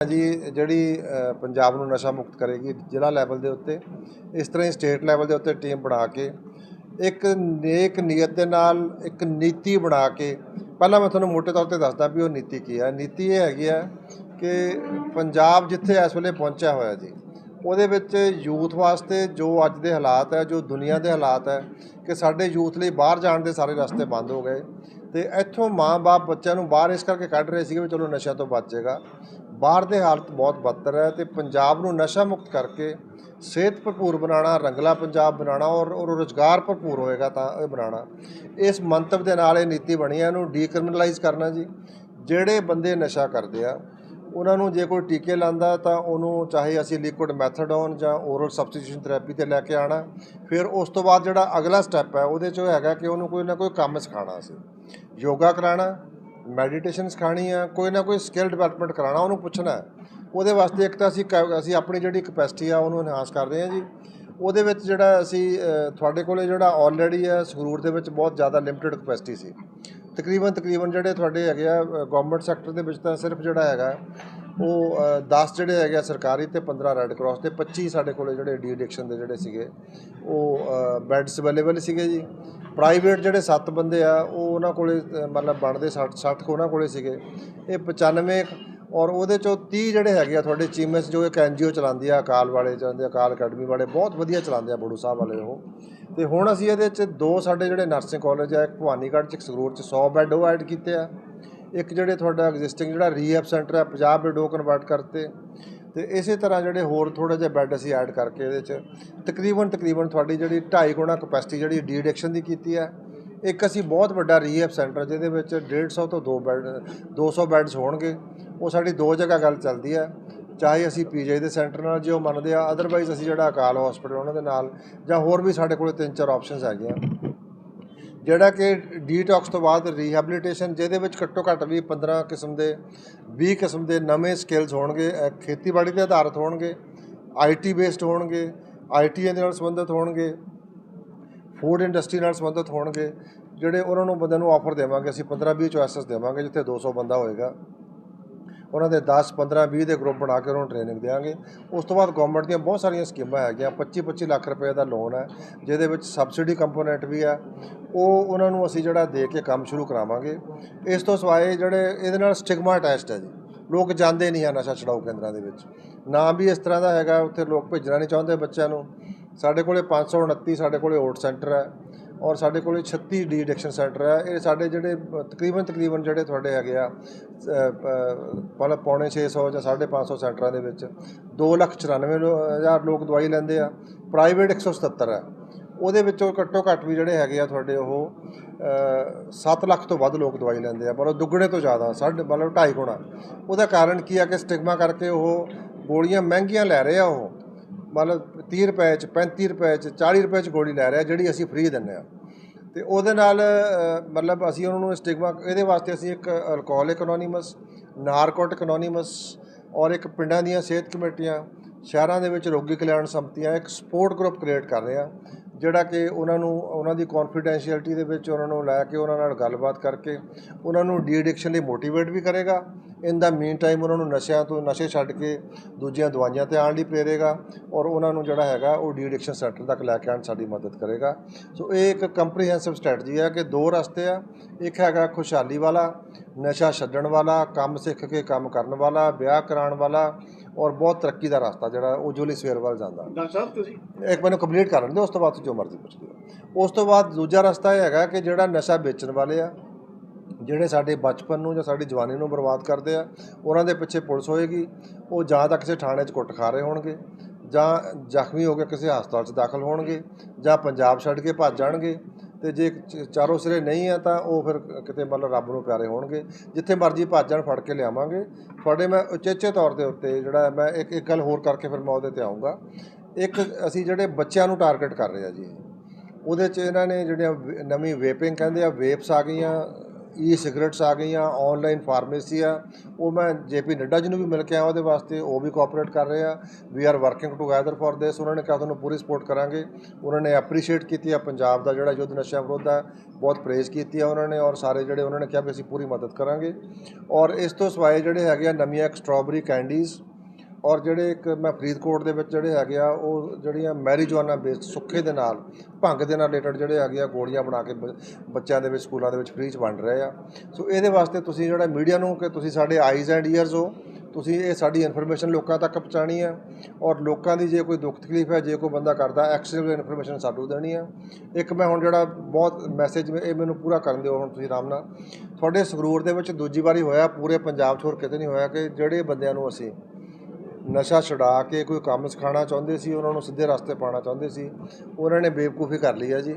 ਜੀ, ਜਿਹੜੀ ਪੰਜਾਬ ਨੂੰ ਨਸ਼ਾ ਮੁਕਤ ਕਰੇਗੀ ਜ਼ਿਲ੍ਹਾ ਲੈਵਲ ਦੇ ਉੱਤੇ, ਇਸ ਤਰ੍ਹਾਂ ਹੀ ਸਟੇਟ ਲੈਵਲ ਦੇ ਉੱਤੇ ਟੀਮ ਬਣਾ ਕੇ, ਇੱਕ ਨੇਕ ਨੀਅਤ ਦੇ ਨਾਲ ਇੱਕ ਨੀਤੀ ਬਣਾ ਕੇ, ਪਹਿਲਾਂ ਮੈਂ ਤੁਹਾਨੂੰ ਮੋਟੇ ਤੌਰ ਤੇ ਦੱਸਦਾ ਵੀ ਉਹ ਨੀਤੀ ਕੀ ਹੈ। ਨੀਤੀ ਇਹ ਹੈਗੀ ਹੈ ਕਿ ਪੰਜਾਬ ਜਿੱਥੇ ਇਸ ਵੇਲੇ ਪਹੁੰਚਿਆ ਹੋਇਆ ਜੀ, ਉਹਦੇ ਵਿੱਚ ਯੂਥ ਵਾਸਤੇ ਜੋ ਅੱਜ ਦੇ ਹਾਲਾਤ ਹੈ, ਜੋ ਦੁਨੀਆ ਦੇ ਹਾਲਾਤ ਹੈ, ਕਿ ਸਾਡੇ ਯੂਥ ਲਈ ਬਾਹਰ ਜਾਣ ਦੇ ਸਾਰੇ ਰਸਤੇ ਬੰਦ ਹੋ ਗਏ ਤੇ ਇੱਥੋਂ ਮਾਂ-ਬਾਪ ਬੱਚਿਆਂ ਨੂੰ ਬਾਹਰ ਇਸ ਕਰਕੇ ਕੱਢ ਰਹੇ ਸੀਗੇ ਵੀ ਚਲੋ ਨਸ਼ਾ ਤੋਂ ਬਚੇਗਾ। ਬਾਹਰ ਦੇ ਹਾਲਤ ਬਹੁਤ ਬੱਤਰ ਹੈ ਤੇ ਪੰਜਾਬ ਨੂੰ ਨਸ਼ਾ ਮੁਕਤ ਕਰਕੇ ਸਿਹਤ ਭਰਪੂਰ ਬਣਾਉਣਾ, ਰੰਗਲਾ ਪੰਜਾਬ ਬਣਾਉਣਾ ਔਰ ਔਰ ਰੋਜ਼ਗਾਰ ਭਰਪੂਰ ਹੋਏਗਾ ਤਾਂ ਇਹ ਬਣਾਉਣਾ। ਇਸ ਮੰਤਵ ਦੇ ਨਾਲ ਇਹ ਨੀਤੀ ਬਣੀ ਹੈ, ਇਹਨੂੰ ਡੀਕ੍ਰਿਮੀਨਲਾਈਜ਼ ਕਰਨਾ ਜੀ। ਜਿਹੜੇ ਬੰਦੇ ਨਸ਼ਾ ਕਰਦੇ ਆ, ਉਹਨਾਂ ਨੂੰ ਜੇ ਕੋਈ ਟੀਕੇ ਲਾਂਦਾ ਤਾਂ ਉਹਨੂੰ ਚਾਹੇ ਅਸੀਂ ਲਿਕੁਇਡ ਮੈਥਡੋਨ ਜਾਂ ਓਰਲ ਸਬਸਟੀਟਿਊਸ਼ਨ ਥੈਰੇਪੀ ਤੇ ਲੈ ਕੇ ਆਣਾ ਫਿਰ ਉਸ ਤੋਂ ਬਾਅਦ ਜਿਹੜਾ ਅਗਲਾ ਸਟੈਪ ਹੈ, ਉਹਦੇ 'ਚ ਉਹ ਹੈਗਾ ਕਿ ਉਹਨੂੰ ਕੋਈ ਨਾ ਕੋਈ ਕੰਮ ਸਿਖਾਉਣਾ ਅਸੀਂ। ਯੋਗਾ ਕਰਾਉਣਾ ਮੈਡੀਟੇਸ਼ਨ ਸਿਖਾਣੀ ਆ, ਕੋਈ ਨਾ ਕੋਈ ਸਕਿੱਲ ਡਿਵੈਲਪਮੈਂਟ ਕਰਾਉਣਾ, ਉਹਨੂੰ ਪੁੱਛਣਾ ਉਹਦੇ ਵਾਸਤੇ ਇੱਕ ਤਾਂ ਅਸੀਂ ਕ- ਅਸੀਂ ਆਪਣੀ ਜਿਹੜੀ ਕਪੈਸਿਟੀ ਆ, ਉਹਨੂੰ ਐਨਹਾਂਸ ਕਰ ਰਹੇ ਹਾਂ ਜੀ। ਉਹਦੇ ਵਿੱਚ ਜਿਹੜਾ ਅਸੀਂ ਤੁਹਾਡੇ ਕੋਲੇ ਜਿਹੜਾ ਆਲਰੇਡੀ ਆ, ਸੰਗਰੂਰ ਦੇ ਵਿੱਚ ਬਹੁਤ ਜ਼ਿਆਦਾ ਲਿਮਟਿਡ ਕਪੈਸਿਟੀ ਸੀ। ਤਕਰੀਬਨ ਤਕਰੀਬਨ ਜਿਹੜੇ ਤੁਹਾਡੇ ਹੈਗੇ ਆ ਗਵਰਨਮੈਂਟ ਸੈਕਟਰ ਦੇ ਵਿੱਚ ਤਾਂ ਸਿਰਫ ਜਿਹੜਾ ਹੈਗਾ ਉਹ 10 ਜਿਹੜੇ ਹੈਗੇ ਆ ਸਰਕਾਰੀ ਤੇ 15 ਰੈੱਡ ਕਰਾਸ ਤੇ 25 ਸਾਡੇ ਕੋਲੇ ਜਿਹੜੇ ਡੀ ਐਡਿਕਸ਼ਨ ਦੇ ਜਿਹੜੇ ਸੀਗੇ, ਉਹ ਬੈੱਡਸ ਅਵੇਲੇਬਲ ਸੀਗੇ ਜੀ। ਪ੍ਰਾਈਵੇਟ ਜਿਹੜੇ 7 ਬੰਦੇ ਆ, ਉਹ ਉਹਨਾਂ ਕੋਲੇ ਮਤਲਬ ਬਣਦੇ 60 60 ਕੁ ਉਹਨਾਂ ਕੋਲੇ ਸੀਗੇ। ਇਹ 95 ਔਰ ਉਹਦੇ ਚੋਂ 30 ਜਿਹੜੇ ਹੈਗੇ ਆ ਤੁਹਾਡੇ ਚੀਮਸ, ਜੋ ਇੱਕ ਐਨਜੀਓ ਚਲਾਉਂਦੀ ਆ, ਅਕਾਲ ਵਾਲੇ ਚਲਾਉਂਦੇ ਆ, ਅਕਾਲ ਅਕੈਡਮੀ ਵਾਲੇ, ਬਹੁਤ ਵਧੀਆ ਚਲਾਉਂਦੇ ਆ ਬੜੂ ਸਾਹਿਬ ਵਾਲੇ ਉਹ। ਤੇ ਹੁਣ ਅਸੀਂ ਇਹਦੇ ਚ ਦੋ ਸਾਡੇ ਜਿਹੜੇ ਨਰਸਿੰਗ ਕਾਲਜ ਆ, ਇੱਕ ਭਵਾਨੀਗੜ੍ਹ ਚ, ਇੱਕ ਸੰਗਰੂਰ ਚ 100 ਬੈੱਡ ਉਹ ਐਡ ਕੀਤੇ ਆ। ਇੱਕ ਜਿਹੜੇ ਤੁਹਾਡਾ ਐਗਜ਼ਿਸਟਿੰਗ ਜਿਹੜਾ ਰੀਹੈਬ ਸੈਂਟਰ ਹੈ 50 ਬੈੱਡ ਉਹ ਕਨਵਰਟ ਕਰਤੇ। ਤੇ ਇਸੇ ਤਰ੍ਹਾਂ ਜਿਹੜੇ ਹੋਰ ਥੋੜੇ ਜਿਹੇ ਬੈੱਡ ਅਸੀਂ ਐਡ ਕਰਕੇ ਇਹਦੇ ਚ, ਤਕਰੀਬਨ ਤਕਰੀਬਨ ਤੁਹਾਡੀ ਜਿਹੜੀ 2.5 ਗੁਣਾ ਕਪੈਸਿਟੀ ਜਿਹੜੀ ਡੀ ਦੀ ਕੀਤੀ ਹੈ ਇੱਕ ਅਸੀਂ ਬਹੁਤ ਵੱਡਾ ਰੀਹੈਬ ਸੈਂਟਰ ਜਿਹਦੇ ਵਿੱਚ 150 ਤੋਂ 2 ਬੈੱਡ 200 ਬੈੱਡਸ ਹੋਣਗੇ। ਉਹ ਸਾਡੀ ਦੋ ਜਗ੍ਹਾ ਗੱਲ ਚੱਲਦੀ ਹੈ ਚਾਹੇ ਅਸੀਂ ਪੀਜੀ ਦੇ ਸੈਂਟਰ ਨਾਲ ਜੇ ਉਹ ਮੰਨਦੇ ਆ ਅਦਰਵਾਈਜ਼ ਅਸੀਂ ਜਿਹੜਾ ਅਕਾਲ ਹਸਪੀਟਲ ਉਹਨਾਂ ਦੇ ਨਾਲ, ਜਾਂ ਹੋਰ ਵੀ ਸਾਡੇ ਕੋਲ ਤਿੰਨ ਚਾਰ ਆਪਸ਼ਨਸ ਹੈਗੀਆਂ ਜਿਹੜਾ ਕਿ ਡੀਟੌਕਸ ਤੋਂ ਬਾਅਦ ਰੀਹੈਬਿਲਿਟੇਸ਼ਨ ਜਿਹਦੇ ਵਿੱਚ ਘੱਟੋ ਘੱਟ ਵੀ 15 ਕਿਸਮ ਦੇ 20 ਕਿਸਮ ਦੇ ਨਵੇਂ ਸਕਿੱਲਸ ਹੋਣਗੇ ਖੇਤੀਬਾੜੀ ਤੇ ਆਧਾਰਿਤ ਹੋਣਗੇ ਆਈਟੀ ਬੇਸਡ ਹੋਣਗੇ ਆਈਟੀ ਦੇ ਨਾਲ ਸੰਬੰਧਿਤ ਹੋਣਗੇ ਫੂਡ ਇੰਡਸਟਰੀ ਨਾਲ ਸੰਬੰਧਿਤ ਹੋਣਗੇ, ਜਿਹੜੇ ਉਹਨਾਂ ਨੂੰ ਬੰਦਿਆਂ ਨੂੰ ਆਫਰ ਦੇਵਾਂਗੇ, ਅਸੀਂ 15 20 ਚੋਇਸਸ ਦੇਵਾਂਗੇ, ਜਿੱਥੇ 200 ਬੰਦਾ ਹੋਏਗਾ। ਉਹਨਾਂ ਦੇ 10 15 20 ਦੇ ਗਰੁੱਪ ਬਣਾ ਕੇ ਉਹਨਾਂ ਨੂੰ ਟ੍ਰੇਨਿੰਗ ਦੇਵਾਂਗੇ ਉਸ ਤੋਂ ਬਾਅਦ ਗਵਰਨਮੈਂਟ ਦੀਆਂ ਬਹੁਤ ਸਾਰੀਆਂ ਸਕੀਮਾਂ ਹੈਗੀਆਂ। 25 25 ਲੱਖ ਰੁਪਏ ਦਾ ਲੋਨ ਹੈ, ਜਿਹਦੇ ਵਿੱਚ ਸਬਸਿਡੀ ਕੰਪੋਨੈਂਟ ਵੀ ਹੈ। ਉਹ ਉਹਨਾਂ ਨੂੰ ਅਸੀਂ ਜਿਹੜਾ ਦੇ ਕੇ ਕੰਮ ਸ਼ੁਰੂ ਕਰਾਵਾਂਗੇ। ਇਸ ਤੋਂ ਸਿਵਾਏ ਜਿਹੜੇ ਇਹਦੇ ਨਾਲ ਸਟਿਗਮਾ ਟੈਸਟ ਹੈ ਜੀ। ਲੋਕ ਜਾਂਦੇ ਨਹੀਂ ਆ ਨਸ਼ਾ ਛਡਾਊ ਕੇਂਦਰਾਂ ਦੇ ਵਿੱਚ। ਨਾ ਵੀ ਇਸ ਤਰ੍ਹਾਂ ਦਾ ਹੈਗਾ, ਉੱਥੇ ਲੋਕ ਭੇਜਣਾ ਨਹੀਂ ਚਾਹੁੰਦੇ ਬੱਚਿਆਂ ਨੂੰ। ਸਾਡੇ ਕੋਲੇ 529 ਸਾਡੇ ਕੋਲੇ ਓਟ ਸੈਂਟਰ ਹੈ। ਔਰ ਸਾਡੇ ਕੋਲੇ 36 ਡੀ ਐਡਿਕਸ਼ਨ ਸੈਂਟਰ ਹੈ। ਇਹ ਸਾਡੇ ਜਿਹੜੇ ਤਕਰੀਬਨ ਤਕਰੀਬਨ ਜਿਹੜੇ ਤੁਹਾਡੇ ਹੈਗੇ ਆ ਪਲ ਪੌਣੇ 600 ਜਾਂ 550 ਸੈਂਟਰਾਂ ਦੇ ਵਿੱਚ 2,94 ਹਜ਼ਾਰ ਲੋਕ ਦਵਾਈ ਲੈਂਦੇ ਆ। ਪ੍ਰਾਈਵੇਟ 177 ਹੈ। ਉਹਦੇ ਵਿੱਚੋਂ ਘੱਟੋ ਘੱਟ ਵੀ ਜਿਹੜੇ ਹੈਗੇ ਆ ਤੁਹਾਡੇ ਉਹ 7 ਲੱਖ ਤੋਂ ਵੱਧ ਲੋਕ ਦਵਾਈ ਲੈਂਦੇ ਆ। ਪਰ ਉਹ ਦੁੱਗਣੇ ਤੋਂ ਜ਼ਿਆਦਾ ਸਾਢੇ ਮਤਲਬ 2.5 ਗੁਣਾ। ਉਹਦਾ ਕਾਰਨ ਕੀ ਆ ਕਿ ਸਟਿਗਮਾ ਕਰਕੇ ਉਹ ਗੋਲੀਆਂ ਮਹਿੰਗੀਆਂ ਲੈ ਰਹੇ ਆ ਉਹ। ਮਤਲਬ 30 ਰੁਪਏ ਚ 35 ਰੁਪਏ ਚ 40 ਰੁਪਏ ਚ ਗੋਲੀ ਲੈ ਰਿਹਾ ਜਿਹੜੀ ਅਸੀਂ ਫ੍ਰੀ ਦਿੰਨੇ ਆ ਤੇ ਉਹਦੇ ਨਾਲ ਮਤਲਬ ਅਸੀਂ ਉਹਨਾਂ ਨੂੰ ਸਟਿਗਮਾ ਇਹਦੇ ਵਾਸਤੇ ਅਸੀਂ ਇੱਕ ਅਲਕੋਹਲਿਕ ਅਨੋਨੀਮਸ ਨਾਰਕੋਟਿਕ ਅਨੋਨੀਮਸ ਔਰ ਇੱਕ ਪਿੰਡਾਂ ਦੀਆਂ ਸਿਹਤ ਕਮੇਟੀਆਂ, ਸ਼ਹਿਰਾਂ ਦੇ ਵਿੱਚ ਰੋਗੀ ਕਲਿਆਣ ਸੰਪਤੀਆਂ, ਇੱਕ ਸਪੋਰਟ ਗਰੁੱਪ ਕ੍ਰੀਏਟ ਕਰ ਰਹੇ ਆ ਜਿਹੜਾ ਕਿ ਉਹਨਾਂ ਨੂੰ, ਉਹਨਾਂ ਦੀ ਕੌਨਫੀਡੈਂਸ਼ੀਅਲਟੀ ਦੇ ਵਿੱਚ ਉਹਨਾਂ ਨੂੰ ਲੈ ਕੇ ਉਹਨਾਂ ਨਾਲ ਗੱਲਬਾਤ ਕਰਕੇ ਉਹਨਾਂ ਨੂੰ ਡੀ ਐਡਿਕਸ਼ਨ ਲਈ ਮੋਟੀਵੇਟ ਵੀ ਕਰੇਗਾ। ਇਨ ਦਾ ਮੀਨ ਟਾਈਮ ਉਹਨਾਂ ਨੂੰ ਨਸ਼ਿਆਂ ਤੋਂ, ਨਸ਼ੇ ਛੱਡ ਕੇ ਦੂਜੀਆਂ ਦਵਾਈਆਂ ਤੇ ਆਉਣ ਲਈ ਪ੍ਰੇਰੇਗਾ ਔਰ ਉਹਨਾਂ ਨੂੰ ਜਿਹੜਾ ਹੈਗਾ ਉਹ ਡੀ ਐਡਿਕਸ਼ਨ ਸੈਂਟਰ ਤੱਕ ਲੈ ਕੇ ਆਉਣ ਸਾਡੀ ਮਦਦ ਕਰੇਗਾ। ਸੋ ਇਹ ਇੱਕ ਕੰਪਰੀਹੈਂਸਿਵ ਸਟ੍ਰੈਟਜੀ ਹੈ ਕਿ ਦੋ ਰਸਤੇ ਆ। ਇੱਕ ਹੈਗਾ ਖੁਸ਼ਹਾਲੀ ਵਾਲਾ, ਨਸ਼ਾ ਛੱਡਣ ਵਾਲਾ, ਕੰਮ ਸਿੱਖ ਕੇ ਕੰਮ ਕਰਨ ਵਾਲਾ, ਵਿਆਹ ਕਰਾਉਣ ਵਾਲਾ ਔਰ ਬਹੁਤ ਤਰੱਕੀ ਦਾ ਰਸਤਾ ਜਿਹੜਾ ਉਜਵਲੀ ਸਵੇਰ ਵੱਲ ਜਾਂਦਾ। ਡਾਕਟਰ ਸਾਹਿਬ ਤੁਸੀਂ? ਇੱਕ ਮੈਨੂੰ ਕੰਪਲੀਟ ਕਰਨ ਦਿਓ ਉਸ ਤੋਂ ਬਾਅਦ ਤੁਸੀਂ ਜੋ ਮਰਜ਼ੀ ਪੁੱਛ ਲਿਓ। ਉਸ ਤੋਂ ਬਾਅਦ ਦੂਜਾ ਰਸਤਾ ਇਹ ਹੈਗਾ ਕਿ ਜਿਹੜਾ ਨਸ਼ਾ ਵੇਚਣ ਵਾਲੇ ਆ ਜਿਹੜੇ ਸਾਡੇ ਬਚਪਨ ਨੂੰ ਜਾਂ ਸਾਡੀ ਜਵਾਨੀ ਨੂੰ ਬਰਬਾਦ ਕਰਦੇ ਆ ਉਹਨਾਂ ਦੇ ਪਿੱਛੇ ਪੁਲਿਸ ਹੋਏਗੀ ਉਹ ਜਾਂ ਤਾਂ ਕਿਸੇ ਥਾਣੇ 'ਚ ਕੁੱਟ ਖਾ ਰਹੇ ਹੋਣਗੇ ਜਾਂ ਜ਼ਖਮੀ ਹੋ ਕੇ ਕਿਸੇ ਹਸਪਤਾਲ 'ਚ ਦਾਖਲ ਹੋਣਗੇ ਜਾਂ ਪੰਜਾਬ ਛੱਡ ਕੇ ਭੱਜ ਜਾਣਗੇ ਤੇ ਜੇ ਚ- ਚਾਰੋਂ ਸਿਰੇ ਨਹੀਂ ਆ ਤਾਂ ਉਹ ਫਿਰ ਕਿਤੇ ਮਤਲਬ ਰੱਬ ਨੂੰ ਪਿਆਰੇ ਹੋਣਗੇ। ਜਿੱਥੇ ਮਰਜ਼ੀ ਭੱਜ ਫੜ ਕੇ ਲਿਆਵਾਂਗੇ। ਤੁਹਾਡੇ ਮੈਂ ਉਚੇਚੇ ਤੌਰ ਦੇ ਉੱਤੇ ਜਿਹੜਾ ਮੈਂ ਇੱਕ ਇੱਕ ਗੱਲ ਹੋਰ ਕਰਕੇ ਫਿਰ ਮੈਂ ਉਹਦੇ ਤੇ ਆਉਂਗਾ ਇੱਕ ਅਸੀਂ ਜਿਹੜੇ ਬੱਚਿਆਂ ਨੂੰ ਟਾਰਗੇਟ ਕਰ ਰਹੇ ਆ ਜੀ, ਉਹਦੇ 'ਚ ਇਹਨਾਂ ਨੇ ਜਿਹੜੀਆਂ ਨਵੀਂ ਵੇਪਿੰਗ ਕਹਿੰਦੇ ਆ ਵੇਪਸ ਆ ਗਈਆਂ। ਈ ਸਿਗਰਟਸ ਆ ਗਈਆਂ ਆਨਲਾਈਨ ਫਾਰਮੇਸੀ ਆ। ਉਹ ਮੈਂ ਜੇਪੀ ਨੱਡਾ ਜੀ ਨੂੰ ਵੀ ਮਿਲ ਕੇ ਆਇਆ ਉਹਦੇ ਵਾਸਤੇ, ਉਹ ਵੀ ਕੋਆਪਰੇਟ ਕਰ ਰਹੇ ਆ। We are working together for this ਉਹਨਾਂ ਨੇ ਕਿਹਾ ਤੁਹਾਨੂੰ ਪੂਰੀ ਸਪੋਰਟ ਕਰਾਂਗੇ। ਉਹਨਾਂ ਨੇ ਐਪਰੀਸ਼ੀਏਟ ਕੀਤੀ ਆ ਪੰਜਾਬ ਦਾ ਜਿਹੜਾ ਯੁੱਧ ਨਸ਼ਾ ਵਿਰੋਧ ਹੈ ਬਹੁਤ ਪ੍ਰੇਜ਼ ਕੀਤੀ ਆ ਉਹਨਾਂ ਨੇ ਔਰ ਸਾਰੇ ਜਿਹੜੇ ਉਹਨਾਂ ਨੇ ਕਿਹਾ ਵੀ ਅਸੀਂ ਪੂਰੀ ਮਦਦ ਕਰਾਂਗੇ। ਔਰ ਇਸ ਤੋਂ ਸਿਵਾਏ ਜਿਹੜੇ ਹੈਗੇ ਆ ਨਵੀਆਂ ਇੱਕ ਸਟ੍ਰਾਬੇਰੀ ਕੈਂਡੀਜ਼ ਔਰ ਜਿਹੜੇ ਇੱਕ ਮੈਂ ਫਰੀਦਕੋਟ ਦੇ ਵਿੱਚ ਜਿਹੜੇ ਹੈਗੇ ਆ, ਉਹ ਜਿਹੜੀਆਂ ਮੈਰੀਜੁਆਨਾ ਬੇਸਡ ਸੁੱਕੇ ਦੇ ਨਾਲ, ਭੰਗ ਦੇ ਨਾਲ ਰਿਲੇਟਡ ਜਿਹੜੇ ਹੈਗੇ ਆ, ਗੋਲੀਆਂ ਬਣਾ ਕੇ ਬ- ਬੱਚਿਆਂ ਦੇ ਵਿੱਚ, ਸਕੂਲਾਂ ਦੇ ਵਿੱਚ ਫ੍ਰੀ ਚ ਵੰਡ ਰਹੇ ਆ। ਸੋ ਇਹਦੇ ਵਾਸਤੇ ਤੁਸੀਂ ਜਿਹੜਾ ਮੀਡੀਆ ਨੂੰ ਕਿ ਤੁਸੀਂ ਸਾਡੇ ਆਈਜ਼ ਐਂਡ ਈਅਰਸ ਹੋ, ਤੁਸੀਂ ਇਹ ਸਾਡੀ ਇਨਫੋਰਮੇਸ਼ਨ ਲੋਕਾਂ ਤੱਕ ਪਹੁੰਚਾਣੀ ਹੈ ਔਰ ਲੋਕਾਂ ਦੀ ਜੇ ਕੋਈ ਦੁੱਖ ਤਕਲੀਫ ਹੈ, ਜੇ ਕੋਈ ਬੰਦਾ ਕਰਦਾ ਐਕਚੁਅਲ ਇਨਫੋਰਮੇਸ਼ਨ ਸਾਨੂੰ ਦੇਣੀ ਹੈ ਇੱਕ ਮੈਂ ਹੁਣ ਜਿਹੜਾ ਬਹੁਤ ਮੈਸੇਜ ਇਹ ਮੈਨੂੰ ਪੂਰਾ ਕਰਨ ਦਿਓ ਹੁਣ ਤੁਸੀਂ ਆਰਾਮ ਨਾਲ। ਤੁਹਾਡੇ ਸੰਗਰੂਰ ਦੇ ਵਿੱਚ ਦੂਜੀ ਵਾਰੀ ਹੋਇਆ, ਪੂਰੇ ਪੰਜਾਬ 'ਚ ਹੋਰ ਕਿਤੇ ਨਹੀਂ ਹੋਇਆ ਕਿ ਜਿਹੜੇ ਬੰਦਿਆਂ ਨੂੰ ਅਸੀਂ ਨਸ਼ਾ ਛੁਡਾ ਕੇ ਕੋਈ ਕੰਮ ਸਿਖਾਉਣਾ ਚਾਹੁੰਦੇ ਸੀ, ਉਹਨਾਂ ਨੂੰ ਸਿੱਧੇ ਰਸਤੇ ਪਾਉਣਾ ਚਾਹੁੰਦੇ ਸੀ, ਉਹਨਾਂ ਨੇ ਬੇਵਕੂਫੀ ਕਰ ਲਈ ਹੈ ਜੀ।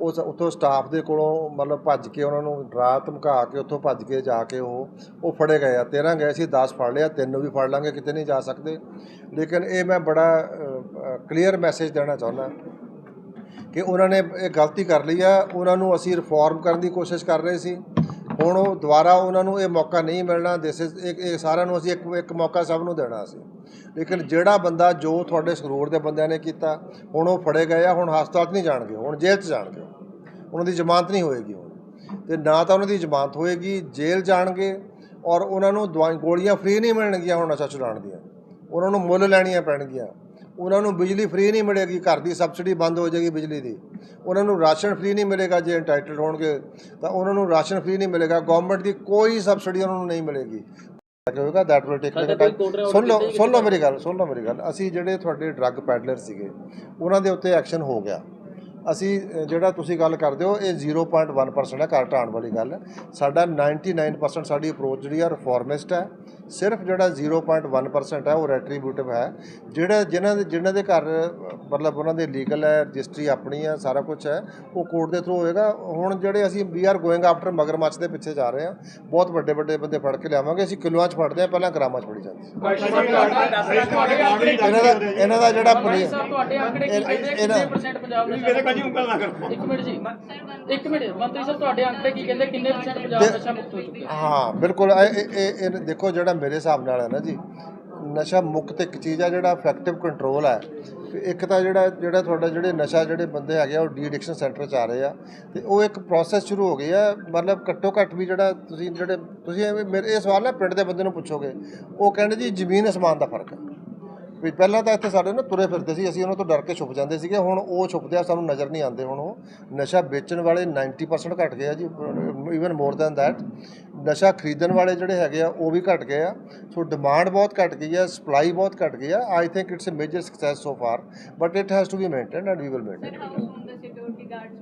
ਉਸ, ਉੱਥੋਂ ਸਟਾਫ ਦੇ ਕੋਲੋਂ ਮਤਲਬ ਭੱਜ ਕੇ ਉਹਨਾਂ ਨੂੰ ਡਰਾ ਧਮਕਾ ਕੇ ਉੱਥੋਂ ਭੱਜ ਕੇ ਜਾ ਕੇ ਉਹ ਉਹ ਫੜੇ ਗਏ ਆ। 13 ਗਏ ਸੀ 10 ਫੜ ਲਿਆ, ਤਿੰਨ ਵੀ ਫੜ ਲਾਂਗੇ, ਕਿਤੇ ਨਹੀਂ ਜਾ ਸਕਦੇ। ਲੇਕਿਨ ਇਹ ਮੈਂ ਬੜਾ ਕਲੀਅਰ ਮੈਸੇਜ ਦੇਣਾ ਚਾਹੁੰਦਾ ਕਿ ਉਹਨਾਂ ਨੇ ਇਹ ਗਲਤੀ ਕਰ ਲਈ ਆ। ਉਹਨਾਂ ਨੂੰ ਅਸੀਂ ਰਿਫਾਰਮ ਕਰਨ ਦੀ ਕੋਸ਼ਿਸ਼ ਕਰ ਰਹੇ ਸੀ। ਹੁਣ ਉਹ ਦੁਬਾਰਾ ਉਹਨਾਂ ਨੂੰ ਇਹ ਮੌਕਾ ਨਹੀਂ ਮਿਲਣਾ ਦਿਸ ਇਜ਼ ਇਹ ਸਾਰਿਆਂ ਨੂੰ ਅਸੀਂ ਇੱਕ ਇੱਕ ਮੌਕਾ ਸਭ ਨੂੰ ਦੇਣਾ ਅਸੀਂ ਲੇਕਿਨ ਜਿਹੜਾ ਬੰਦਾ ਜੋ ਤੁਹਾਡੇ ਸਰੂਰ ਦੇ ਬੰਦਿਆਂ ਨੇ ਕੀਤਾ, ਹੁਣ ਉਹ ਫੜੇ ਗਏ ਆ, ਹੁਣ ਹਸਪਤਾਲ 'ਚ ਨਹੀਂ ਜਾਣਗੇ, ਹੁਣ ਜੇਲ੍ਹ 'ਚ ਜਾਣਗੇ। ਉਹਨਾਂ ਦੀ ਜ਼ਮਾਨਤ ਨਹੀਂ ਹੋਏਗੀ ਹੁਣ। ਤੇ ਨਾ ਤਾਂ ਉਹਨਾਂ ਦੀ ਜ਼ਮਾਨਤ ਹੋਏਗੀ, ਜੇਲ੍ਹ ਜਾਣਗੇ ਔਰ ਉਹਨਾਂ ਨੂੰ ਦਵਾਈ ਗੋਲੀਆਂ ਫ੍ਰੀ ਨਹੀਂ ਮਿਲਣਗੀਆਂ ਹੁਣ ਨਸ਼ਾ ਛੁਡਾਉਣ ਦੀਆਂ। ਉਹਨਾਂ ਨੂੰ ਮੁੱਲ ਲੈਣੀਆਂ ਪੈਣਗੀਆਂ। ਉਹਨਾਂ ਨੂੰ ਬਿਜਲੀ ਫ੍ਰੀ ਨਹੀਂ ਮਿਲੇਗੀ ਘਰ ਦੀ ਸਬਸਿਡੀ ਬੰਦ ਹੋ ਜਾਏਗੀ ਬਿਜਲੀ ਦੀ। ਉਹਨਾਂ ਨੂੰ ਰਾਸ਼ਨ ਫ੍ਰੀ ਨਹੀਂ ਮਿਲੇਗਾ ਜੇ ਇੰਟਾਈਟਲਡ ਹੋਣਗੇ ਤਾਂ ਉਹਨਾਂ ਨੂੰ ਰਾਸ਼ਨ ਫ੍ਰੀ ਨਹੀਂ ਮਿਲੇਗਾ ਗਵਰਨਮੈਂਟ ਦੀ ਕੋਈ ਸਬਸਿਡੀ ਉਹਨਾਂ ਨੂੰ ਨਹੀਂ ਮਿਲੇਗੀ। ਕਿ ਹੋਏਗਾ ਦੈਟ ਵਿਲ ਟੇਕ ਸੁਣ ਲਓ ਸੁਣ ਲਓ ਮੇਰੀ ਗੱਲ ਸੁਣ ਲਓ ਮੇਰੀ ਗੱਲ। ਅਸੀਂ ਜਿਹੜੇ ਤੁਹਾਡੇ ਡਰੱਗ ਪੈਡਲਰ ਸੀਗੇ ਉਹਨਾਂ ਦੇ ਉੱਤੇ ਐਕਸ਼ਨ ਹੋ ਗਿਆ। ਅਸੀਂ ਜਿਹੜਾ ਤੁਸੀਂ ਗੱਲ ਕਰਦੇ ਹੋ ਇਹ 0.1% ਹੈ ਘਰ ਢਾਣ ਵਾਲੀ ਗੱਲ। ਹੈ ਸਾਡਾ 99% ਸਾਡੀ ਅਪਰੋਚ ਜਿਹੜੀ ਆ ਰਿਫਾਰਮਿਸਟ ਹੈ। ਸਿਰਫ ਜਿਹੜਾ 0.1% ਹੈ ਉਹ ਰੈਟਰੀਬਿਊਟਿਵ ਹੈ। ਜਿਹੜਾ ਜਿਨ੍ਹਾਂ ਦੇ ਜਿਨ੍ਹਾਂ ਦੇ ਘਰ ਮਤਲਬ ਉਹਨਾਂ ਦੇ ਲੀਗਲ ਹੈ ਰਜਿਸਟਰੀ ਆਪਣੀ ਹੈ ਸਾਰਾ ਕੁਝ ਹੈ ਉਹ ਕੋਰਟ ਦੇ ਥਰੂ ਹੋਏਗਾ। ਹੁਣ ਜਿਹੜੇ ਅਸੀਂ ਵੀ ਆਰ ਗੋਇੰਗ ਆਫਟਰ ਮਗਰਮੱਛ ਦੇ ਪਿੱਛੇ ਜਾ ਰਹੇ ਹਾਂ ਬਹੁਤ ਵੱਡੇ ਵੱਡੇ ਬੰਦੇ ਫੜ ਕੇ ਲਿਆਵਾਂਗੇ ਅਸੀਂ ਕਿਲੋਆਂ 'ਚ ਫੜਦੇ ਹਾਂ ਪਹਿਲਾਂ ਗ੍ਰਾਮਾਂ 'ਚ ਫੜੀ ਜਾਂਦੀ ਇਹਨਾਂ ਦਾ ਇਹਨਾਂ ਦਾ ਜਿਹੜਾ ਪੁਲਿਸ ਤੁਹਾਡੇ ਆંકੜੇ ਕੀ ਕਹਿੰਦੇ ਆ? ਇਹਨਾਂ- ਕਿੰਨੇ ਪਰਸੈਂਟ ਪੰਜਾਬ ਨਸ਼ਾ ਮੇਰੇ ਭਾਜੀ ਉਂਗਲ ਨਾ ਕਰੋ। ਇੱਕ ਮਿੰਟ ਜੀ ਇੱਕ ਮਿੰਟ ਮੰਤਰੀ ਸਾਹਿਬ ਤੁਹਾਡੇ ਆંકੜੇ ਕੀ ਕਹਿੰਦੇ? ਕਿੰਨੇ ਪਰਸੈਂਟ ਪੰਜਾਬ ਨਸ਼ਾ ਮੁਕਤ ਹੋ ਚੁੱਕਿਆ? ਹਾਂ ਬਿਲਕੁਲ। ਇਹ ਇਹ- ਦੇਖੋ ਜਿਹੜਾ ਮੇਰੇ ਹਿਸਾਬ ਨਾਲ ਹੈ ਨਾ ਜੀ ਨਸ਼ਾ ਮੁਕਤ ਇੱਕ ਚੀਜ਼ ਆ ਜਿਹੜਾ ਇਫੈਕਟਿਵ ਕੰਟਰੋਲ ਹੈ ਤੇ ਇੱਕ ਤਾਂ ਜਿਹੜਾ ਜਿਹੜਾ ਤੁਹਾਡਾ ਜਿਹੜੇ ਨਸ਼ਾ ਜਿਹੜੇ ਬੰਦੇ ਹੈਗੇ ਆ ਉਹ ਡੀ ਐਡਿਕਸ਼ਨ ਸੈਂਟਰ 'ਚ ਆ ਰਹੇ ਆ। ਤੇ ਉਹ ਇੱਕ ਪ੍ਰੋਸੈਸ ਸ਼ੁਰੂ ਹੋ ਗਈ ਆ। ਮਤਲਬ ਘੱਟੋ ਘੱਟ ਵੀ ਜਿਹੜਾ ਤੁਸੀਂ ਜਿਹੜੇ ਤੁਸੀਂ ਇਹ ਮੇਰੇ ਇਹ ਸਵਾਲ ਨਾ ਪਿੰਡ ਦੇ ਬੰਦੇ ਨੂੰ ਪੁੱਛੋਗੇ। ਉਹ ਕਹਿੰਦੇ ਜੀ ਜ਼ਮੀਨ ਅਸਮਾਨ ਦਾ ਫ਼ਰਕ ਹੈ ਵੀ ਪਹਿਲਾਂ ਤਾਂ ਇੱਥੇ ਸਾਡੇ ਨਾ ਤੁਰੇ ਫਿਰਦੇ ਸੀ ਅਸੀਂ ਉਹਨਾਂ ਤੋਂ ਡਰ ਕੇ ਛੁਪ ਜਾਂਦੇ ਸੀਗੇ ਹੁਣ ਉਹ ਛੁਪਦੇ ਆ ਸਾਨੂੰ ਨਜ਼ਰ ਨਹੀਂ ਆਉਂਦੇ ਹੁਣ ਉਹ ਨਸ਼ਾ ਵੇਚਣ ਵਾਲੇ 90% ਘਟ ਗਏ ਆ ਜੀ ਇਵਨ ਮੋਰ ਦੈਨ ਦੈਟ ਨਸ਼ਾ ਖਰੀਦਣ ਵਾਲੇ ਜਿਹੜੇ ਹੈਗੇ ਆ ਉਹ ਵੀ ਘਟ ਗਏ ਆ ਸੋ ਡਿਮਾਂਡ ਬਹੁਤ ਘਟ ਗਈ ਆ ਸਪਲਾਈ ਬਹੁਤ ਘਟ ਗਈ ਆ I think it's a major success so far but it has to be maintained and we will maintain Sir, how soon the security guards